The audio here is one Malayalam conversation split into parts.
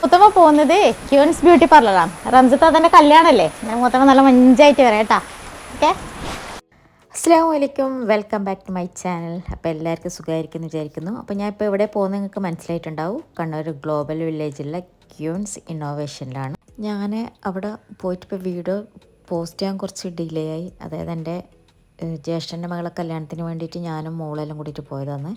മുത്തമ്മ പോകുന്നത് ക്യൂൻസ് ബ്യൂട്ടി പാർലറാണ് റംസത്ത് അതിന്റെ കല്യാണല്ലേ? ഞാൻ മുത്തമ്മ നല്ല മഞ്ചായിട്ട് വരാം കേട്ടാ. ഓക്കെ? അസ്സാം വലൈക്കും welcome back to my channel. അപ്പോൾ എല്ലാവർക്കും സുഖമായിരിക്കുന്നു വിചാരിക്കുന്നു. അപ്പോൾ ഞാൻ ഇപ്പോൾ ഇവിടെ പോകുന്നത് നിങ്ങൾക്ക് മനസ്സിലായിട്ടുണ്ടാവും. കണ്ണൂർ ഗ്ലോബൽ വില്ലേജിലെ ക്യൂൻസ് ഇന്നോവേഷനിലാണ്. ഞാൻ അവിടെ പോയിട്ട് ഇപ്പോൾ വീഡിയോ പോസ്റ്റ് ചെയ്യാൻ കുറച്ച് ഡിലേ ആയി അതായത് എന്റെ ജ്യേഷ്ഠന്റെ മകളെ കല്യാണത്തിന് വേണ്ടിയിട്ട് ഞാനും മോളെല്ലാം കൂടിയിട്ട് പോയതാണ്.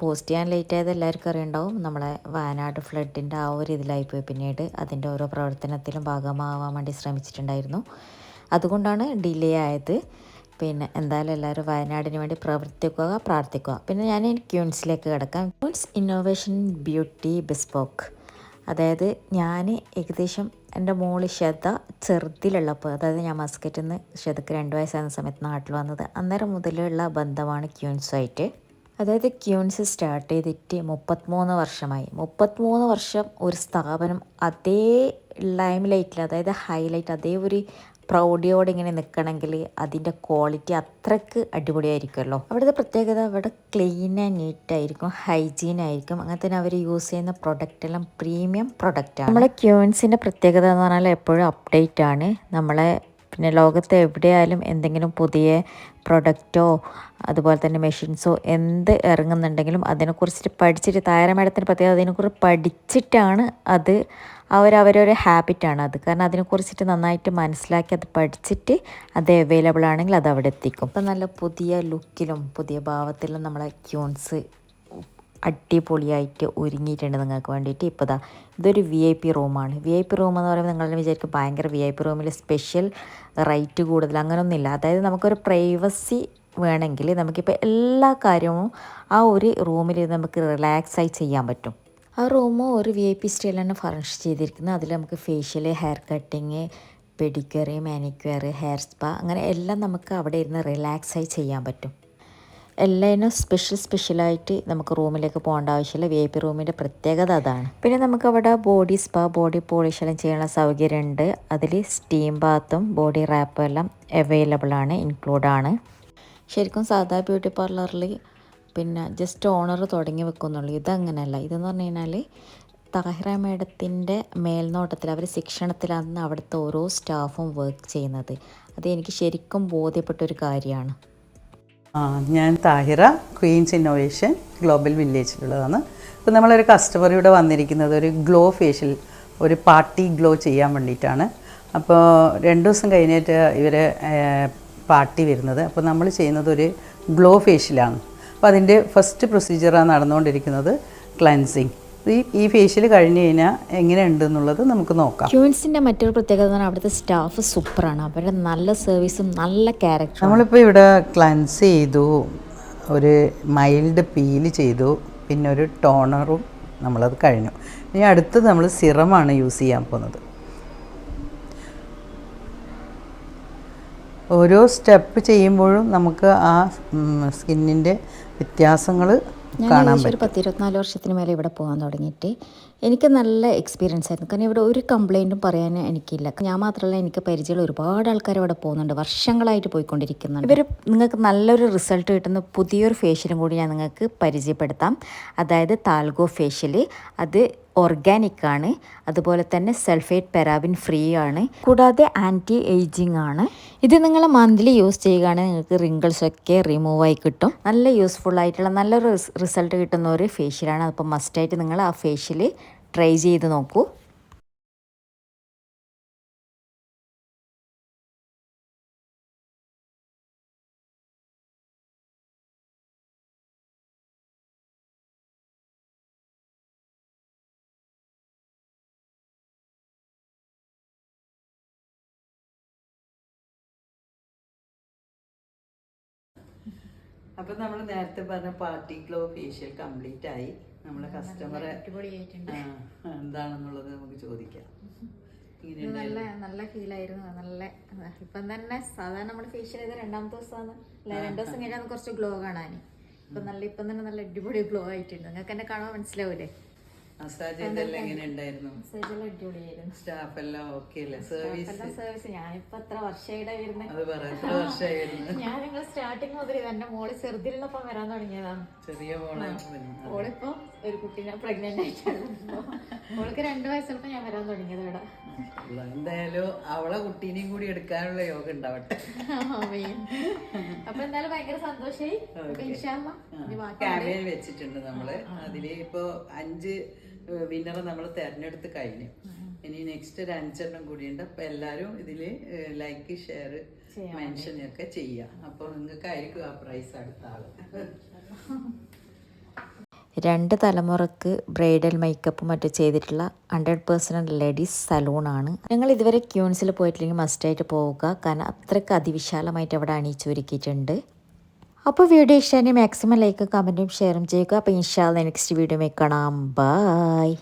പോസ്റ്റ് ചെയ്യാൻ ലേറ്റ് ആയത് എല്ലാവർക്കും അറിയുണ്ടാവും. നമ്മളെ വയനാട് ഫ്ലഡിന്റെ ആ ഒരു ഇതിലായിപ്പോയി പിന്നീട് അതിന്റെ ഓരോ പ്രവർത്തനത്തിലും ഭാഗമാവാൻ വേണ്ടി ശ്രമിച്ചിട്ടുണ്ടായിരുന്നു. അതുകൊണ്ടാണ് ഡിലേ ആയത്. പിന്നെ എന്തായാലും എല്ലാവരും വയനാടിന് വേണ്ടി പ്രവർത്തിക്കുക പ്രാർത്ഥിക്കുക. പിന്നെ ഞാൻ ക്യൂൻസിലേക്ക് കിടക്കാം. ക്യൂൻസ് ഇന്നോവേഷൻ ബ്യൂട്ടി ബിസ്പോക്ക് അതായത് ഞാൻ ഏകദേശം എന്റെ മോൾ ശ്രദ്ധ ചെറുതിലുള്ളപ്പോൾ അതായത് ഞാൻ മസ്കറ്റിൽ നിന്ന് ശ്രദ്ധക്ക് രണ്ട് വയസ്സാകുന്ന സമയത്ത് നാട്ടിൽ വന്നത് അന്നേരം മുതലുള്ള ബന്ധമാണ് ക്യൂൻസുമായിട്ട് അതായത് ക്യൂൻസ് സ്റ്റാർട്ട് ചെയ്തിട്ട് മുപ്പത്തിമൂന്ന് വർഷമായി. മുപ്പത്തിമൂന്ന് വർഷം ഒരു സ്ഥാപനം അതേ ലൈം ലൈറ്റിൽ അതായത് ഹൈലൈറ്റ് അതേ ഒരു പ്രൗഢിയോടെ ഇങ്ങനെ നിൽക്കണമെങ്കിൽ അതിന്റെ ക്വാളിറ്റി അത്രയ്ക്ക് അടിപൊളിയായിരിക്കുമല്ലോ. അവിടുത്തെ പ്രത്യേകത അവിടെ ക്ലീൻ ആൻഡ് നീറ്റ് ആയിരിക്കും ഹൈജീൻ ആയിരിക്കും. അങ്ങനെ തന്നെ അവർ യൂസ് ചെയ്യുന്ന പ്രൊഡക്റ്റ് എല്ലാം പ്രീമിയം പ്രൊഡക്റ്റാണ്. നമ്മളെ ക്യൂൻസിന്റെ പ്രത്യേകത എന്ന് പറഞ്ഞാൽ എപ്പോഴും അപ്ഡേറ്റ് ആണ്. നമ്മളെ പിന്നെ ലോകത്ത് എവിടെയായാലും എന്തെങ്കിലും പുതിയ പ്രൊഡക്റ്റോ അതുപോലെ തന്നെ മെഷീൻസോ എന്ത് ഇറങ്ങുന്നുണ്ടെങ്കിലും അതിനെക്കുറിച്ചിട്ട് പഠിച്ചിട്ട് താര മേഡത്തിന് പ്രത്യേകത അതിനെക്കുറിച്ച് പഠിച്ചിട്ടാണ് അത് അവരവരൊരു ഹാബിറ്റാണ് അത്. കാരണം അതിനെക്കുറിച്ചിട്ട് നന്നായിട്ട് മനസ്സിലാക്കി അത് പഠിച്ചിട്ട് അത് അവൈലബിൾ ആണെങ്കിൽ അത് അവിടെ എത്തിക്കും. അപ്പം നല്ല പുതിയ ലുക്കിലും പുതിയ ഭാവത്തിലും നമ്മളെ ക്യൂൺസ് അടിപൊളിയായിട്ട് ഒരുങ്ങിയിട്ടുണ്ട് നിങ്ങൾക്ക് വേണ്ടിയിട്ട്. ഇപ്പോൾ ദാ ഇതൊരു വി ഐ പി റൂമാണ് വി ഐ പി റൂം എന്ന് പറയുമ്പോൾ നിങ്ങൾ വിചാരിക്കും ഭയങ്കര വി ഐ പി റൂമിൽ സ്പെഷ്യൽ റേറ്റ് കൂടുതൽ അങ്ങനെയൊന്നുമില്ല അതായത് നമുക്കൊരു പ്രൈവസി വേണമെങ്കിൽ നമുക്കിപ്പോൾ എല്ലാ കാര്യവും ആ ഒരു റൂമിൽ നമുക്ക് റിലാക്സ് ആയി ചെയ്യാൻ പറ്റും. ആ റൂമ് ഒരു വി ഐ പി സ്റ്റൈലാണ് ഫർണിഷ് ചെയ്തിരിക്കുന്നത്. അതിൽ നമുക്ക് facial hair cutting pedicure manicure hair spa അങ്ങനെ എല്ലാം നമുക്ക് അവിടെ ഇരുന്ന് റിലാക്സ് ആയി ചെയ്യാൻ പറ്റും. എല്ലാതിനും സ്പെഷ്യൽ സ്പെഷ്യലായിട്ട് നമുക്ക് റൂമിലേക്ക് പോകേണ്ട ആവശ്യമില്ല. വി ഐ പി റൂമിന്റെ പ്രത്യേകത അതാണ്. പിന്നെ നമുക്ക് അവിടെ ബോഡി സ്പാ ബോഡി പോളിഷ് എല്ലാം ചെയ്യാനുള്ള സൗകര്യമുണ്ട് അതിൽ സ്റ്റീം ബാത്തും ബോഡി റാപ്പും എല്ലാം അവൈലബിൾ ആണ് ഇൻക്ലൂഡ് ആണ്. ശരിക്കും സാധാ ബ്യൂട്ടി പാർലറിൽ പിന്നെ ജസ്റ്റ് ഓണർ തുടങ്ങി വെക്കുന്നുള്ളൂ. ഇതങ്ങനെയല്ല ഇതെന്ന് പറഞ്ഞു കഴിഞ്ഞാൽ താഹിറ മേഡത്തിന്റെ മേൽനോട്ടത്തിൽ അവർ ശിക്ഷണത്തിലാണ് അവിടുത്തെ ഓരോ സ്റ്റാഫും വർക്ക് ചെയ്യുന്നത്. അത് എനിക്ക് ശരിക്കും ബോധ്യപ്പെട്ടൊരു കാര്യമാണ്. ഞാൻ താഹിറ ക്വീൻസ് ഇന്നോവേഷൻ ഗ്ലോബൽ വില്ലേജിലുള്ളതാണ് ഇപ്പോൾ നമ്മളൊരു കസ്റ്റമർ ഇവിടെ വന്നിരിക്കുന്നത് ഒരു ഗ്ലോ ഫേഷ്യൽ ഒരു പാർട്ടി ഗ്ലോ ചെയ്യാൻ വേണ്ടിയിട്ടാണ്. അപ്പോൾ രണ്ട് ദിവസം കഴിഞ്ഞിട്ട് ഇവർ പാർട്ടി വരുന്നത്. അപ്പോൾ നമ്മൾ ചെയ്യുന്നത് ഒരു ഗ്ലോ ഫേഷ്യലാണ് അപ്പോൾ അതിന്റെ ഫസ്റ്റ് പ്രൊസീജിയറാണ് നടന്നുകൊണ്ടിരിക്കുന്നത് ക്ലൻസിങ് ഈ ഈ ഫേഷ്യൽ കഴിഞ്ഞ് കഴിഞ്ഞാൽ എങ്ങനെയുണ്ട് എന്നുള്ളത് നമുക്ക് നോക്കാം. ക്യൂൻസിന്റെ മറ്റൊരു പ്രത്യേകത എന്ന് പറഞ്ഞാൽ അവിടുത്തെ സ്റ്റാഫ് സൂപ്പറാണ്. അവരുടെ നല്ല സർവീസും നല്ല ക്യാരക്ടർ നമ്മളിപ്പോൾ ഇവിടെ ക്ലൻസ് ചെയ്തു ഒരു മൈൽഡ് പീൽ ചെയ്തു പിന്നെ ഒരു ടോണറും നമ്മളത് കഴിഞ്ഞു. ഇനി അടുത്തത് നമ്മൾ സിറമാണ് യൂസ് ചെയ്യാൻ പോകുന്നത്. ഓരോ സ്റ്റെപ്പ് ചെയ്യുമ്പോഴും നമുക്ക് ആ സ്കിന്നിന്റെ വ്യത്യാസങ്ങൾ കാണാൻ പറ്റും ഒരു പത്ത് ഇരുപത്തിനാല് വർഷത്തിന് മേലെ ഇവിടെ പോകാൻ തുടങ്ങിയിട്ട് എനിക്ക് നല്ല എക്സ്പീരിയൻസ് ആയിരുന്നു. കാരണം ഇവിടെ ഒരു കംപ്ലൈന്റും പറയാൻ എനിക്കില്ല. ഞാൻ മാത്രമല്ല എനിക്ക് പരിചയമുള്ള ഒരുപാട് ആൾക്കാർ ഇവിടെ പോകുന്നുണ്ട്. വർഷങ്ങളായിട്ട് പോയിക്കൊണ്ടിരിക്കുന്നുണ്ട്. ഇവർ നിങ്ങൾക്ക് നല്ലൊരു റിസൾട്ട് കിട്ടുന്ന പുതിയൊരു ഫേഷ്യലും കൂടി ഞാൻ നിങ്ങൾക്ക് പരിചയപ്പെടുത്താം. അതായത് താൽഗോ ഫേഷ്യൽ അത് ഓർഗാനിക് ആണ്. അതുപോലെ തന്നെ സൾഫേറ്റ് പെരാബിൻ ഫ്രീ ആണ്. കൂടാതെ ആന്റി ഏജിങ് ആണ്. ഇത് നിങ്ങൾ മന്ത്ലി യൂസ് ചെയ്യുകയാണെങ്കിൽ നിങ്ങൾക്ക് റിങ്കിൾസ് ഒക്കെ റിമൂവ് ആയി കിട്ടും. നല്ല യൂസ്ഫുൾ ആയിട്ടുള്ള നല്ലൊരു റിസൾട്ട് കിട്ടുന്ന ഒരു ഫേഷ്യലാണ് അപ്പോൾ മസ്റ്റായിട്ട് നിങ്ങൾ ആ ഫേഷ്യൽ ട്രൈ ചെയ്ത് നോക്കൂ. അപ്പോൾ നമ്മൾ നേരത്തെ പറഞ്ഞ പാർട്ടി ഗ്ലോ ഫേഷ്യൽ കംപ്ലീറ്റ് ആയി. നമ്മളെ കസ്റ്റമറെ എന്താണെന്നുള്ളത് നമുക്ക് ചോദിക്കാം. നല്ല നല്ല ഫീൽ ആയിരുന്നു. നല്ല ഇപ്പം തന്നെ സാധാരണ നമ്മൾ ഫേഷ്യൽ ചെയ്ത രണ്ടാമത്തെ ദിവസമാണ്. രണ്ടു ദിവസം കഴിഞ്ഞാൽ കുറച്ച് ഗ്ലോ കാണാൻ ഇപ്പം നല്ല ഇപ്പം തന്നെ നല്ല അടിപൊളി ഗ്ലോ ആയിട്ടുണ്ട്. നിങ്ങൾക്ക് എന്നെ കാണാൻ മനസ്സിലാവൂലേ? മസാജ് ഇതെല്ലാം എങ്ങനെ ഉണ്ടായിരുന്നു? മെസ്സേജെല്ലാം അടിപൊളിയായിരുന്നു. സ്റ്റാഫ് എല്ലാം ഓക്കെ അല്ലേ? സർവീസ് സർവീസ് ഞാനിപ്പോ എത്ര വർഷമായിട്ട് വരുന്നത് അത് പറ എത്ര വർഷമായിരുന്നു ഞാൻ നിങ്ങൾ സ്റ്റാർട്ടിങ് മുതൽ എന്റെ മോൾ ചെറുതിലുള്ളപ്പം വരാൻ തുടങ്ങിയതാണ് ചെറിയ മോളെ മോളിപ്പോ ഒരു കുട്ടീനെ പ്രഗ്നന്റ് ആയിട്ടാണ് മോൾക്ക് രണ്ടു വയസ്സുള്ളപ്പോ ഞാൻ വരാൻ തുടങ്ങിയത് ഇവിടെ. എന്തായാലും അവളെ കുട്ടീനെയും കൂടി എടുക്കാനുള്ള യോഗ ഉണ്ടാവട്ടെ. അപ്പൊ എന്തായാലും ഭയങ്കര സന്തോഷമായി വെച്ചിട്ടുണ്ട് നമ്മൾ. അതിൽ ഇപ്പൊ അഞ്ച് വിന്നറെ നമ്മൾ തെരഞ്ഞെടുത്ത് കഴിഞ്ഞു. ഇനി നെക്സ്റ്റ് ഒരു അഞ്ചെണ്ണം കൂടിയുണ്ട്. അപ്പൊ എല്ലാരും ഇതിൽ ലൈക്ക് ഷെയർ മെൻഷൻ ഒക്കെ ചെയ്യാം. അപ്പൊ നിങ്ങൾക്കായിരിക്കും ആ പ്രൈസ് അടുത്ത ആൾ. രണ്ട് തലമുറയ്ക്ക് ബ്രൈഡൽ മേക്കപ്പ് മറ്റും ചെയ്തിട്ടുള്ള ഹൺഡ്രഡ് പേഴ്സന്റ് ലേഡീസ് സലൂണാണ് ഞങ്ങൾ ഇതുവരെ ക്യൂൺസിൽ പോയിട്ടില്ലെങ്കിൽ മസ്റ്റായിട്ട് പോവുക. കാരണം അത്രയ്ക്ക് അതിവിശാലമായിട്ട് അവിടെ അണിയിച്ചൊരുക്കിയിട്ടുണ്ട് അപ്പോൾ വീഡിയോ ഇഷ്ടമായി മാക്സിമം ലൈക്കും കമന്റും ഷെയറും ചെയ്യുക. അപ്പോൾ ഇൻഷാല്ല നെക്സ്റ്റ് വീഡിയോ കാണാം. ബായ്